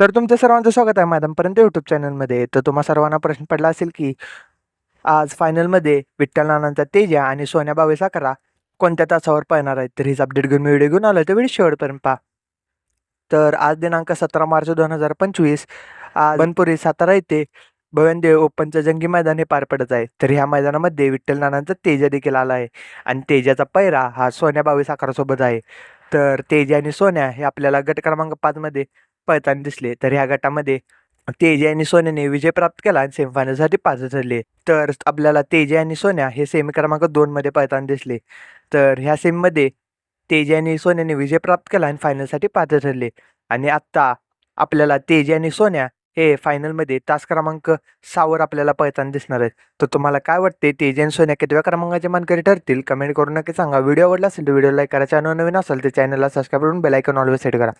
तर तुमच्या सर्वांचं स्वागत आहे मैदानपर्यंत यूट्यूब चॅनलमध्ये. तर तुम्हा सर्वांना प्रश्न पडला असेल की आज फायनलमध्ये विठ्ठल नानांचा तेजा आणि सोन्या बावीस साखरा कोणत्या तासावर पळणार आहेत? तर हीच अपडेट घेऊन मी व्हिडिओ घेऊन आलो तर व्हिडिओ शेवटपर्यंत पहा. तर आज दिनांक सतरा मार्च दोन हजार पंचवीस. आज बनपुरी सातारा येथे भवनदेव ओपनचं जंगी मैदान हे पार पडत आहे. तर ह्या मैदानामध्ये विठ्ठल नानांचा तेजा देखील आला आहे. आणि तेजाचा पैरा हा सोन्या बावीस अकरासोबत आहे. तर तेजा आणि सोन्या हे आपल्याला गट क्रमांक पाचमध्ये पळताना दिसले. तर ह्या गटामध्ये तेजी आणि सोन्याने विजय प्राप्त केला आणि सेमीफायनलसाठी पात्र ठरले. तर आपल्याला तेजी आणि सोन्या हे सेमी क्रमांक दोनमध्ये पळताना दिसले. तर ह्या सेमीमध्ये तेजी आणि सोन्याने विजय प्राप्त केला आणि फायनलसाठी पात्र ठरले. आणि आत्ता आपल्याला तेजी आणि सोन्या हे फायनलमध्ये तास क्रमांक सहावर आपल्याला पळताना दिसणार आहेत. तर तुम्हाला काय वाटते? तेजी आणि सोन्या कितव्या क्रमांकाचे मानकरी ठरतील? कमेंट करून नक्की सांगा. व्हिडिओ आवडला असेल तर व्हिडिओ लाईक करा. चॅनल नवीन असेल तर चॅनलला सबस्क्राईब करून बेलायकन ऑलवेज सेट करा.